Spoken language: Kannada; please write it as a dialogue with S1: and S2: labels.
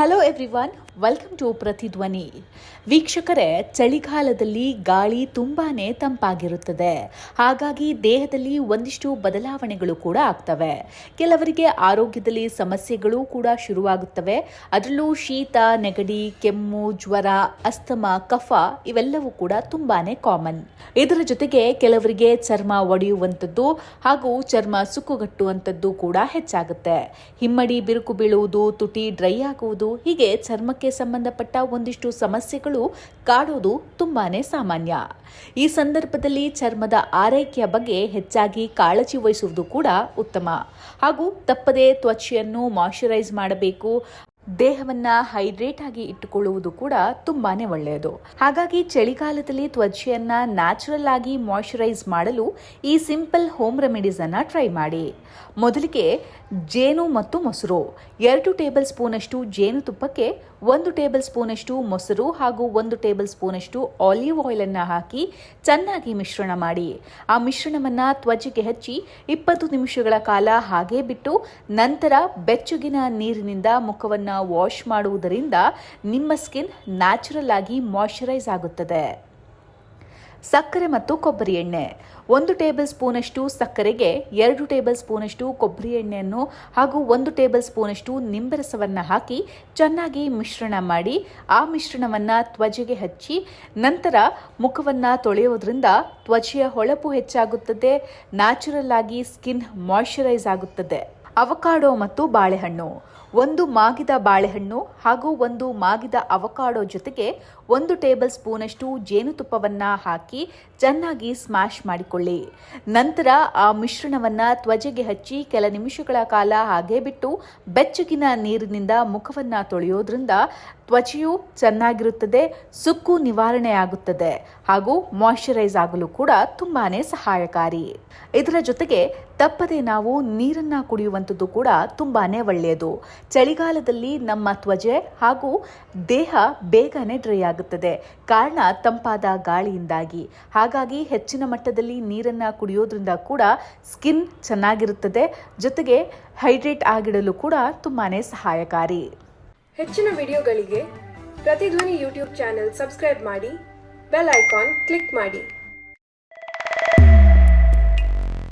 S1: Hello everyone, welcome to Pratidhwani ವೀಕ್ಷಕರೇ, ಚಳಿಗಾಲದಲ್ಲಿ ಗಾಳಿ ತುಂಬಾನೇ ತಂಪಾಗಿರುತ್ತದೆ. ಹಾಗಾಗಿ ದೇಹದಲ್ಲಿ ಒಂದಿಷ್ಟು ಬದಲಾವಣೆಗಳು ಕೂಡ ಆಗ್ತವೆ. ಕೆಲವರಿಗೆ ಆರೋಗ್ಯದಲ್ಲಿ ಸಮಸ್ಯೆಗಳು ಕೂಡ ಶುರುವಾಗುತ್ತವೆ. ಅದರಲ್ಲೂ ಶೀತ, ನೆಗಡಿ, ಕೆಮ್ಮು, ಜ್ವರ, ಅಸ್ತಮ, ಕಫ ಇವೆಲ್ಲವೂ ಕೂಡ ತುಂಬಾನೇ ಕಾಮನ್ ಇದರ ಜೊತೆಗೆ ಕೆಲವರಿಗೆ ಚರ್ಮ ಒಡೆಯುವಂಥದ್ದು ಹಾಗೂ ಚರ್ಮ ಸುಕ್ಕುಗಟ್ಟುವಂಥದ್ದು ಕೂಡ ಹೆಚ್ಚಾಗುತ್ತೆ. ಹಿಮ್ಮಡಿ, ಬಿರುಕು ಬೀಳುವುದು, ತುಟಿ, ಡ್ರೈ ಆಗುವುದು ಹೀಗೆ ಚರ್ಮಕ್ಕೆ ಸಂಬಂಧಪಟ್ಟ ಒಂದಿಷ್ಟು ಸಮಸ್ಯೆಗಳು ಕಾಡೋದು ತುಂಬಾನೇ ಸಾಮಾನ್ಯ. ಈ ಸಂದರ್ಭದಲ್ಲಿ ಚರ್ಮದ ಆರೈಕೆಯ ಬಗ್ಗೆ ಹೆಚ್ಚಾಗಿ ಕಾಳಜಿ ವಹಿಸುವುದು ಕೂಡ ಉತ್ತಮ. ಹಾಗೂ ತಪ್ಪದೇ ತ್ವಚೆಯನ್ನು ಮಾಯಶ್ಚರೈಸ್ ಮಾಡಬೇಕು. ದೇಹವನ್ನ ಹೈಡ್ರೇಟ್ ಆಗಿ ಇಟ್ಟುಕೊಳ್ಳುವುದು ಕೂಡ ತುಂಬಾನೇ ಒಳ್ಳೆಯದು. ಹಾಗಾಗಿ ಚಳಿಗಾಲದಲ್ಲಿ ತ್ವಚೆಯನ್ನ ನ್ಯಾಚುರಲ್ ಆಗಿ ಮಾಯಿಶ್ಚರೈಸ್ ಮಾಡಲು ಈ ಸಿಂಪಲ್ ಹೋಮ್ ರೆಮಿಡೀಸ್ ಅನ್ನ ಟ್ರೈ ಮಾಡಿ. ಮೊದಲಿಗೆ ಜೇನು ಮತ್ತು ಮೊಸರು. ಎರಡು ಟೇಬಲ್ ಸ್ಪೂನಷ್ಟು ಜೇನುತುಪ್ಪಕ್ಕೆ ಒಂದು ಟೇಬಲ್ ಸ್ಪೂನಷ್ಟು ಮೊಸರು ಹಾಗೂ ಒಂದು ಟೇಬಲ್ ಸ್ಪೂನಷ್ಟು ಆಲಿವ್ ಆಯಿಲ್ ಅನ್ನ ಹಾಕಿ ಚೆನ್ನಾಗಿ ಮಿಶ್ರಣ ಮಾಡಿ. ಆ ಮಿಶ್ರಣವನ್ನ ತ್ವಚೆಗೆ ಹಚ್ಚಿ ಇಪ್ಪತ್ತು ನಿಮಿಷಗಳ ಕಾಲ ಹಾಗೆ ಬಿಟ್ಟು ನಂತರ ಬೆಚ್ಚಗಿನ ನೀರಿನಿಂದ ಮುಖವನ್ನ ವಾಶ್ ಮಾಡುವುದರಿಂದ ನಿಮ್ಮ ಸ್ಕಿನ್ ನ್ಯಾಚುರಲ್ ಆಗಿ ಮಾಯಶ್ಚರೈಸ್ ಆಗುತ್ತದೆ. ಸಕ್ಕರೆ ಮತ್ತು ಕೊಬ್ಬರಿ ಎಣ್ಣೆ. ಒಂದು ಟೇಬಲ್ ಸ್ಪೂನಷ್ಟು ಸಕ್ಕರೆಗೆ, ಎರಡು ಟೇಬಲ್ ಸ್ಪೂನಷ್ಟು ಕೊಬ್ಬರಿ ಎಣ್ಣೆಯನ್ನು ಹಾಗೂ ಒಂದು ಟೇಬಲ್ ಸ್ಪೂನಷ್ಟು ನಿಂಬರಸವನ್ನು ಹಾಕಿ ಚೆನ್ನಾಗಿ ಮಿಶ್ರಣ ಮಾಡಿ, ಆ ಮಿಶ್ರಣವನ್ನು ತ್ವಚೆಗೆ ಹಚ್ಚಿ, ನಂತರ ಮುಖವನ್ನು ತೊಳೆಯೋದ್ರಿಂದ ತ್ವಚೆಯ ಹೊಳಪು ಹೆಚ್ಚಾಗುತ್ತದೆ, ನ್ಯಾಚುರಲ್ ಆಗಿ ಸ್ಕಿನ್ ಮಾಯಶ್ಚರೈಸ್ ಆಗುತ್ತದೆ. ಅವಕಾಡೋ ಮತ್ತು ಬಾಳೆಹಣ್ಣು. ಒಂದು ಮಾಗಿದ ಬಾಳೆಹಣ್ಣು ಹಾಗೂ ಒಂದು ಮಾಗಿದ ಅವಕಾಡೋ ಜೊತೆಗೆ ಒಂದು ಟೇಬಲ್ ಸ್ಪೂನಷ್ಟು ಜೇನುತುಪ್ಪವನ್ನು ಹಾಕಿ ಚೆನ್ನಾಗಿ ಸ್ಮ್ಯಾಶ್ ಮಾಡಿಕೊಳ್ಳಿ. ನಂತರ ಆ ಮಿಶ್ರಣವನ್ನು ತ್ವಚೆಗೆ ಹಚ್ಚಿ ಕೆಲ ನಿಮಿಷಗಳ ಕಾಲ ಹಾಗೆ ಬಿಟ್ಟು ಬೆಚ್ಚಗಿನ ನೀರಿನಿಂದ ಮುಖವನ್ನು ತೊಳೆಯೋದ್ರಿಂದ ತ್ವಚೆಯು ಚೆನ್ನಾಗಿರುತ್ತದೆ, ಸುಕ್ಕು ನಿವಾರಣೆಯಾಗುತ್ತದೆ ಹಾಗೂ ಮಾಯಶ್ಚರೈಸ್ ಆಗಲು ಕೂಡ ತುಂಬಾ ಸಹಾಯಕಾರಿ. ಇದರ ಜೊತೆಗೆ ತಪ್ಪದೆ ನಾವು ನೀರನ್ನು ಕುಡಿಯುವಂಥದ್ದು ಕೂಡ ತುಂಬಾ ಒಳ್ಳೆಯದು. ಚಳಿಗಾಲದಲ್ಲಿ ನಮ್ಮ ತ್ವಜೆ ಹಾಗೂ ದೇಹ ಬೇಗನೆ ಡ್ರೈ ಆಗುತ್ತದೆ. ಕಾರಣ ತಂಪಾದ ಗಾಳಿಯಿಂದಾಗಿ. ಹಾಗಾಗಿ ಹೆಚ್ಚಿನ ಮಟ್ಟದಲ್ಲಿ ನೀರನ್ನು ಕುಡಿಯೋದ್ರಿಂದ ಕೂಡ ಸ್ಕಿನ್ ಚೆನ್ನಾಗಿರುತ್ತದೆ. ಜೊತೆಗೆ ಹೈಡ್ರೇಟ್ ಆಗಿಡಲು ಕೂಡ ತುಂಬಾ ಸಹಾಯಕಾರಿ.
S2: ಹೆಚ್ಚಿನ ವಿಡಿಯೋಗಳಿಗೆ ಪ್ರತಿಧ್ವನಿ ಯೂಟ್ಯೂಬ್ ಚಾನೆಲ್ ಸಬ್ಸ್ಕ್ರೈಬ್ ಮಾಡಿ, ಬೆಲ್ ಐಕಾನ್ ಕ್ಲಿಕ್ ಮಾಡಿ.